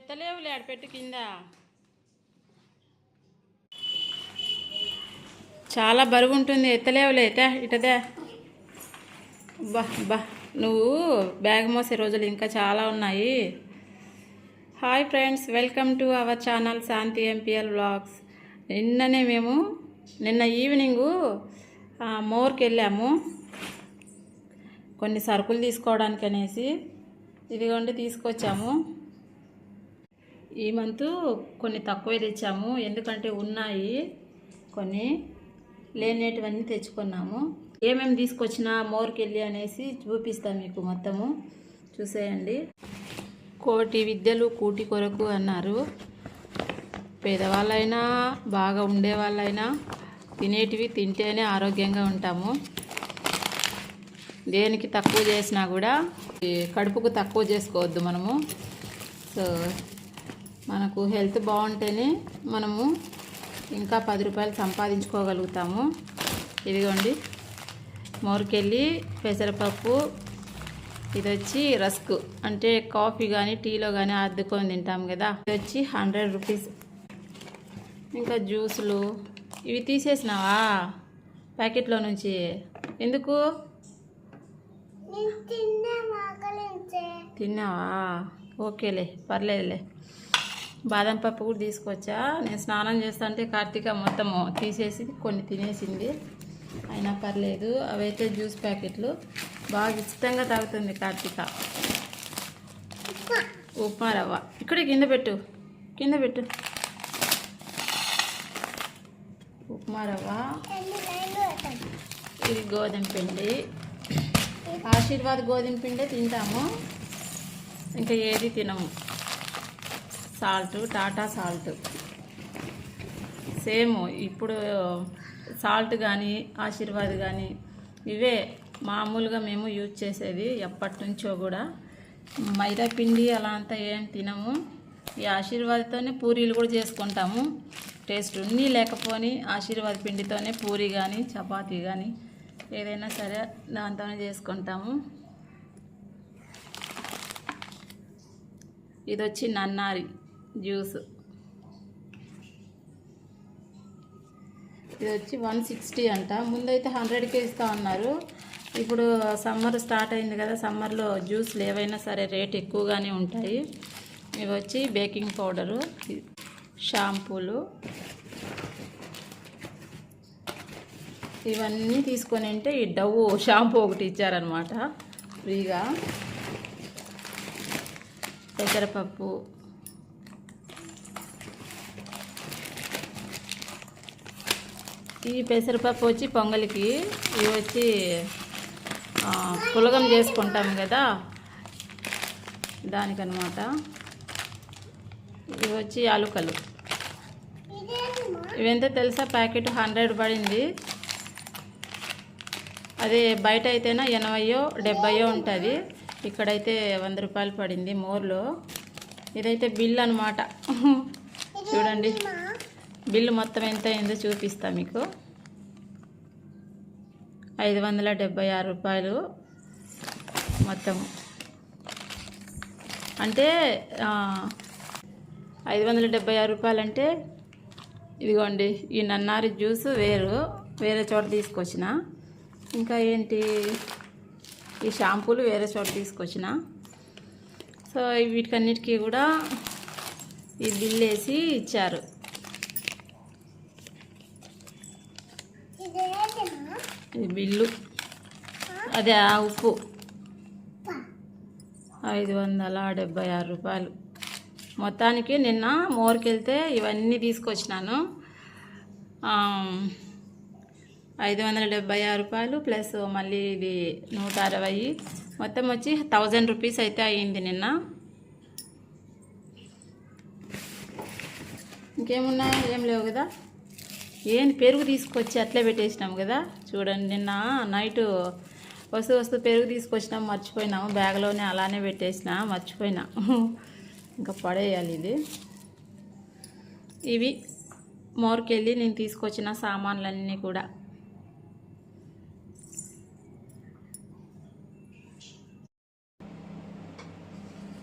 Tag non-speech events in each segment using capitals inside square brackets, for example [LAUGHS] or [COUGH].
ఎత్తలేవులే ఆడ పెట్టు కింద. చాలా బరువు ఉంటుంది ఎత్తలేవులే ఎట ఇటదే బా బా నువ్వు బ్యాగ్ మోసే రోజులు ఇంకా చాలా ఉన్నాయి. Hi friends welcome to our channel Shanti MPL blogs నిన్ననే మేము నిన్న ఈవినింగు మోర్కి వెళ్ళాము. కొన్ని సరుకులు తీసుకోవడానికి అనేసి ఇదిగోండి తీసుకొచ్చాము. ఈ మంతు కొన్ని తక్కువే తెచ్చాము. ఎందుకంటే ఉన్నాయి కొన్ని. లేనేటివన్నీ తెచ్చుకున్నాము. ఏమేమి తీసుకొచ్చినా మోర్కెళ్ళి అనేసి చూపిస్తాను మీకు మొత్తము. చూసేయండి. కోటి విద్యలు కూటి కొరకు అన్నారు. పేదవాళ్ళైనా బాగా ఉండేవాళ్ళైనా తినేటివి తింటేనే ఆరోగ్యంగా ఉంటాము. దేనికి తక్కువ చేసినా కూడా ఈ కడుపుకు తక్కువ చేసుకోవద్దు మనము. సో మనకు హెల్త్ బాగుంటేనే మనము ఇంకా పది రూపాయలు సంపాదించుకోగలుగుతాము. ఇదిగోండి. మోరుకెళ్ళి పెసరపప్పు ఇది వచ్చి రస్క్ అంటే కాఫీ కానీ టీలో కానీ అద్దుకొని తింటాం కదా. ఇది వచ్చి హండ్రెడ్ రూపీస్. ఇంకా జ్యూసులు. ఇవి తీసేసినావా ప్యాకెట్లో నుంచి? ఎందుకు? తిన్నావా? ఓకేలే పర్లేదులే. బాదం పప్పు కూడా తీసుకొచ్చా. నేను స్నానం చేస్తుంటే కార్తీక మొత్తము తీసేసి కొన్ని తినేసింది. అయినా పర్లేదు. అవైతే జ్యూస్ ప్యాకెట్లు. బాగా ఇష్టంగా తాగుతుంది కార్తీక. ఉప్మా రవ్వ. ఇక్కడే కింద పెట్టు. కింద పెట్టు. ఉప్మా రవ్వ. ఇది గోధుమ పిండి. ఆశీర్వాద్ గోధుమ పిండే తింటాము. ఇంకా ఏది తినము. Salt Tata salt. సేమ్ ఇప్పుడు సాల్ట్ కానీ ఆశీర్వాద్ కానీ ఇవే మామూలుగా మేము యూజ్ చేసేది ఎప్పటి నుంచో కూడా. మైదా పిండి అలా అంతా ఏం తినము. ఈ ఆశీర్వాద్తోనే పూరీలు కూడా చేసుకుంటాము. టేస్ట్ ఉన్ని లేకపోని ఆశీర్వాద్ పిండితోనే పూరి కానీ చపాతీ కానీ ఏదైనా సరే దాంతోనే చేసుకుంటాము. ఇది వచ్చి నన్నారి. జ్యూస్. ఇది వచ్చి వన్ సిక్స్టీ అంట. ముందైతే హండ్రెడ్కే ఇస్తా ఉన్నారు ఇప్పుడు సమ్మర్ స్టార్ట్ అయింది కదా సమ్మర్లో జ్యూస్లు ఏవైనా సరే రేట్ ఎక్కువగానే ఉంటాయి. ఇవి వచ్చి బేకింగ్ పౌడరు షాంపూలు. ఇవన్నీ తీసుకొని అంటే ఈ డవ్ షాంపూ ఒకటి ఇచ్చారనమాట ఫ్రీగా. పెసరపప్పు ఈ పెసరపప్పు వచ్చి పొంగలికి ఇవి వచ్చి పులగం చేసుకుంటాం కదా దానికనమాట ఇవి వచ్చి యాలుకలు. ఇవెంత తెలుసా? ప్యాకెట్ హండ్రెడ్ పడింది. అదే బయట అయితేనా ఎనభయో డెబ్బయో ఉంటుంది. ఇక్కడైతే వంద రూపాయలు పడింది మోర్లో. ఇదైతే బిల్ అనమాట [LAUGHS] చూడండి. బిల్లు మొత్తం ఎంత అయిందో చూపిస్తా మీకు. ఐదు వందల డెబ్బై ఆరు రూపాయలు మొత్తం. అంటే ఐదు వందల డెబ్బై ఆరు రూపాయలు అంటే ఇదిగోండి ఈ నన్నారి జ్యూస్ వేరు వేరే చోట తీసుకొచ్చిన. ఇంకా ఏంటి? ఈ షాంపూలు వేరే చోట తీసుకొచ్చిన. సో వీటికన్నిటికీ కూడా ఈ బిల్ వేసి ఇచ్చారు. బిల్లు. అదే ఆ ఉప్పు. ఐదు వందల డెబ్బై ఆరు రూపాయలు. మొత్తానికి నిన్న మోర్కి వెళ్తే ఇవన్నీ తీసుకొచ్చినాను. ఐదు వందల డెబ్బై ఆరు రూపాయలు ప్లస్ మళ్ళీ ఇది నూట అరవై. మొత్తం వచ్చి థౌజండ్ రూపీస్ అయితే అయ్యింది నిన్న. ఇంకేమున్నాయి? ఏం లేవు కదా? ఏంది పెరుగు తీసుకొచ్చి అట్లే పెట్టేసినాం కదా? చూడండి నిన్న నైట్ వస్తూ వస్తూ పెరుగు తీసుకొచ్చినాం మర్చిపోయినాము. బ్యాగ్లోనే అలానే పెట్టేసిన మర్చిపోయినా. ఇంకా పడేయాలి ఇది. ఇవి మోర్కెళ్ళి నేను తీసుకొచ్చిన సామాన్లన్నీ కూడా.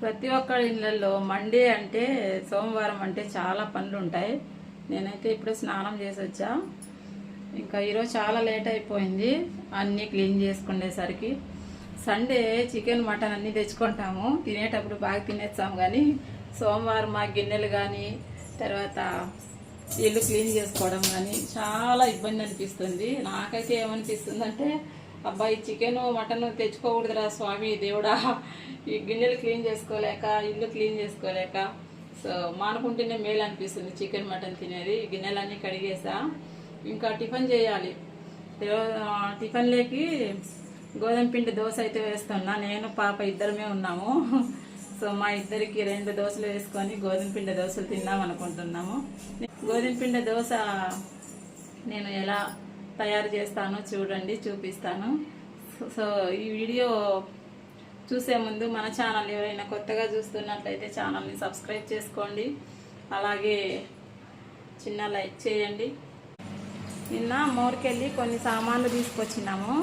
ప్రతి ఒక్కరి ఇళ్ళల్లో మండే అంటే సోమవారం అంటే చాలా పనులు ఉంటాయి నేనైతే ఇప్పుడు స్నానం చేసి వచ్చా. ఇంకా ఈరోజు చాలా లేట్ అయిపోయింది. అన్నీ క్లీన్ చేసుకునేసరికి సండే చికెన్ మటన్ అన్నీ తెచ్చుకుంటాము. తినేటప్పుడు బాగా తినేస్తాం కానీ సోమవారం మా గిన్నెలు కానీ తర్వాత ఇల్లు క్లీన్ చేసుకోవడం కానీ చాలా ఇబ్బంది అనిపిస్తుంది. నాకైతే ఏమనిపిస్తుంది అంటే అబ్బాయి చికెన్ మటన్ తెచ్చుకోకూడదురా స్వామి దేవుడా. ఈ గిన్నెలు క్లీన్ చేసుకోలేక ఇల్లు క్లీన్ చేసుకోలేక సో మానుకుంటేనే మేలు అనిపిస్తుంది. చికెన్ మటన్ తినేది. గిన్నెలన్నీ కడిగేసా. ఇంకా టిఫిన్ చేయాలి. టిఫిన్లోకి గోధుమ పిండి దోశ అయితే వేస్తున్నా. నేను పాప ఇద్దరమే ఉన్నాము. సో మా ఇద్దరికి రెండు దోశలు వేసుకొని గోధుమ పిండి దోశలు తిందాం అనుకుంటున్నాము. గోధుమ పిండి దోశ నేను ఎలా తయారు చేస్తానో చూడండి చూపిస్తాను. సో ఈ వీడియో చూసే ముందు మన ఛానల్ ఎవరైనా కొత్తగా చూస్తున్నట్లయితే ఛానల్ని సబ్స్క్రైబ్ చేసుకోండి. అలాగే చిన్న లైక్ చేయండి. నిన్న మోర్కెళ్ళి కొన్ని సామాన్లు తీసుకొచ్చినాము.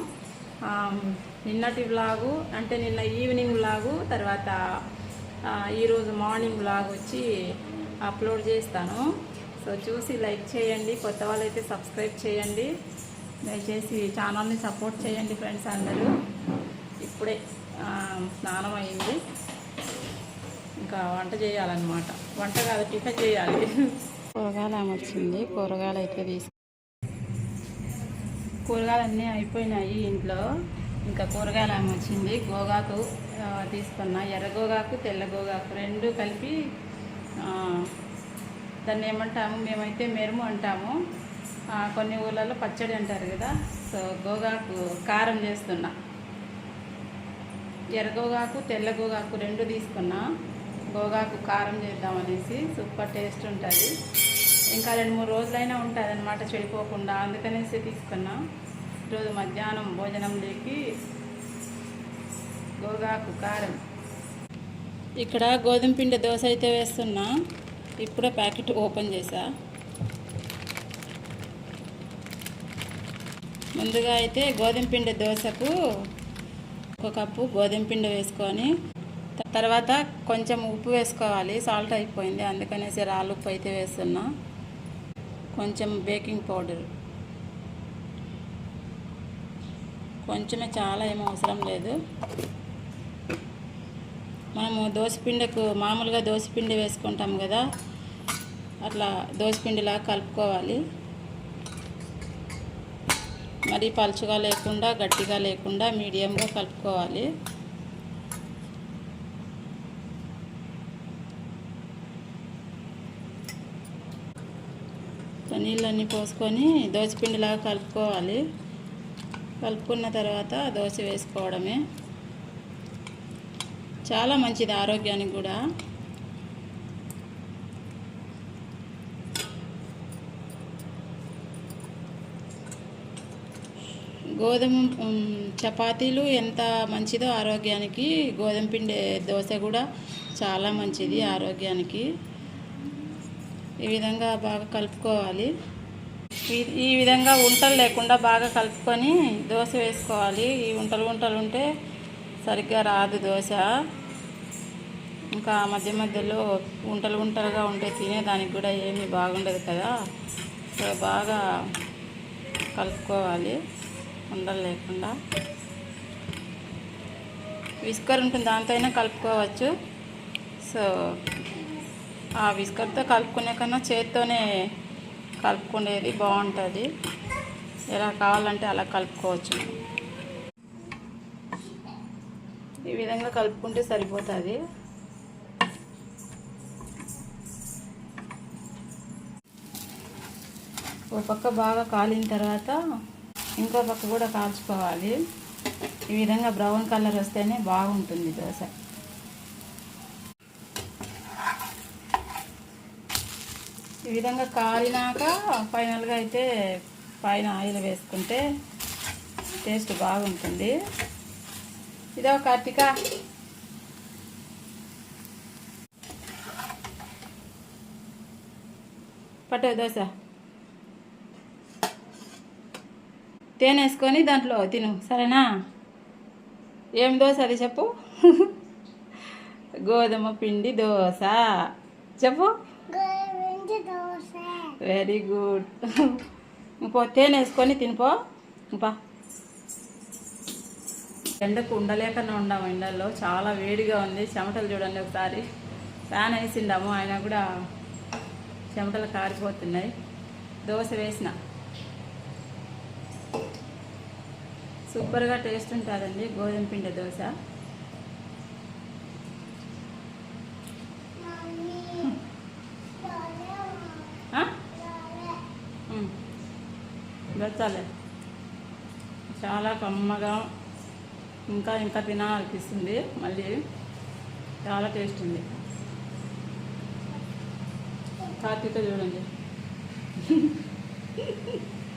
నిన్నటి వ్లాగు అంటే నిన్న ఈవినింగ్ వ్లాగు తర్వాత ఈరోజు మార్నింగ్ వ్లాగ్ వచ్చి అప్లోడ్ చేస్తాను. సో చూసి లైక్ చేయండి కొత్త వాళ్ళైతే సబ్స్క్రైబ్ చేయండి. దయచేసి ఛానల్ని సపోర్ట్ చేయండి ఫ్రెండ్స్ అందరూ. ఇప్పుడే. స్నానం అయింది. ఇంకా వంట చేయాలన్నమాట. వంట కాదు టిఫిన్ చేయాలి. కూరగాయలు ఆమె వచ్చింది. కూరగాయలు అయితే తీసుకు కూరగాయలు అన్నీ అయిపోయినాయి ఇంట్లో. ఇంకా కూరగాయలు ఆమె వచ్చింది. గోగాకు తీసుకున్నా. ఎర్ర గోగాకు తెల్ల గోగాకు రెండు కలిపి దాన్ని ఏమంటాము? మేమైతే మెరుము అంటాము. కొన్ని ఊళ్ళలో పచ్చడి అంటారు కదా. సో గోగాకు కారం చేస్తున్నా. ఎర్ర గోగాకు తెల్ల గోగాకు రెండు తీసుకున్నా. గోగాకు కారం చేద్దామనేసి సూపర్ టేస్ట్ ఉంటుంది. ఇంకా రెండు మూడు రోజులైనా ఉంటుంది అనమాట చెడిపోకుండా. అందుకనేసి తీసుకున్నా. ఈరోజు మధ్యాహ్నం భోజనంలోకి గోగాకు కారం. ఇక్కడ గోధుమ పిండి దోశ అయితే వేస్తున్నా. ఇప్పుడే ప్యాకెట్ ఓపెన్ చేసా. ముందుగా అయితే గోధుమ పిండి దోశకు ఒక కప్పు గోధుమ పిండి వేసుకొని తర్వాత కొంచెం ఉప్పు వేసుకోవాలి. సాల్ట్ అయిపోయింది. అందుకనేసి రాళ్ళు ఉప్పు అయితే వేస్తున్నా. కొంచెం బేకింగ్ పౌడర్. కొంచెమే చాలా ఏం అవసరం లేదు. మనము దోశపిండకు మామూలుగా దోశపిండి వేసుకుంటాం కదా. అట్లా దోశపిండిలా కలుపుకోవాలి. మరి పలుచగా లేకుండా గట్టిగా లేకుండా మీడియంగా కలుపుకోవాలి. సో నీళ్ళన్నీ పోసుకొని దోశపిండిలాగా కలుపుకోవాలి. కలుపుకున్న తర్వాత దోశ వేసుకోవడమే. చాలా మంచిది ఆరోగ్యానికి కూడా. గోధుమ చపాతీలు ఎంత మంచిదో ఆరోగ్యానికి గోధుమ పిండి దోశ కూడా చాలా మంచిది ఆరోగ్యానికి. ఈ విధంగా బాగా కలుపుకోవాలి. ఈ- ఈ విధంగా ఉంటలు లేకుండా బాగా కలుపుకొని దోశ వేసుకోవాలి. ఈ ఉంటలు ఉంటలు ఉంటే సరిగ్గా రాదు దోశ. ఇంకా మధ్య మధ్యలో ఉంటలు ఉంటలుగా ఉంటే తినేదానికి కూడా ఏమీ బాగుండదు కదా. సో బాగా కలుపుకోవాలి. ఉండలు లేకుండా. విస్కర్ ఉంటుంది దాంతో అయినా కలుపుకోవచ్చు. సో ఆ విస్కర్తో కలుపుకునే కన్నా చేత్తోనే కలుపుకునేది బాగుంటుంది. ఎలా కావాలంటే అలా కలుపుకోవచ్చు ఈ విధంగా కలుపుకుంటే సరిపోతుంది. ఒక పక్క బాగా కాలిన తర్వాత ఇంకో పక్క కూడా కాల్చుకోవాలి. ఈ విధంగా బ్రౌన్ కలర్ వస్తేనే బాగుంటుంది దోశ. ఈ విధంగా కాలినాక ఫైనల్గా అయితే పైన ఆయిల్ వేసుకుంటే టేస్ట్ బాగుంటుంది. ఇదో కార్తీక. పట్టు దోశ. తేనె వేసుకొని దాంట్లో తిను సరేనా? ఏం దోశ అది చెప్పు. గోధుమ పిండి దోశ. చెప్పు. వెరీ గుడ్ ఇంకో తేనె వేసుకొని తినిపో. ఇంపా ఎండకు ఉండలేకనే ఉండాము ఎండల్లో. చాలా వేడిగా ఉంది. చెమటలు చూడండి ఒకసారి. ఫ్యాన్ వేసిండాము ఆయన కూడా చెమటలు కారిపోతున్నాయి. దోశ వేసిన. సూపర్గా టేస్ట్ ఉంటుందండి గోధుమ పిండి దోశ. వెళ్తాలే చాలా కమ్మగా ఇంకా ఇంకా తినాలనిపిస్తుంది. మళ్ళీ చాలా టేస్ట్ ఉంది. కార్తీక చూడండి.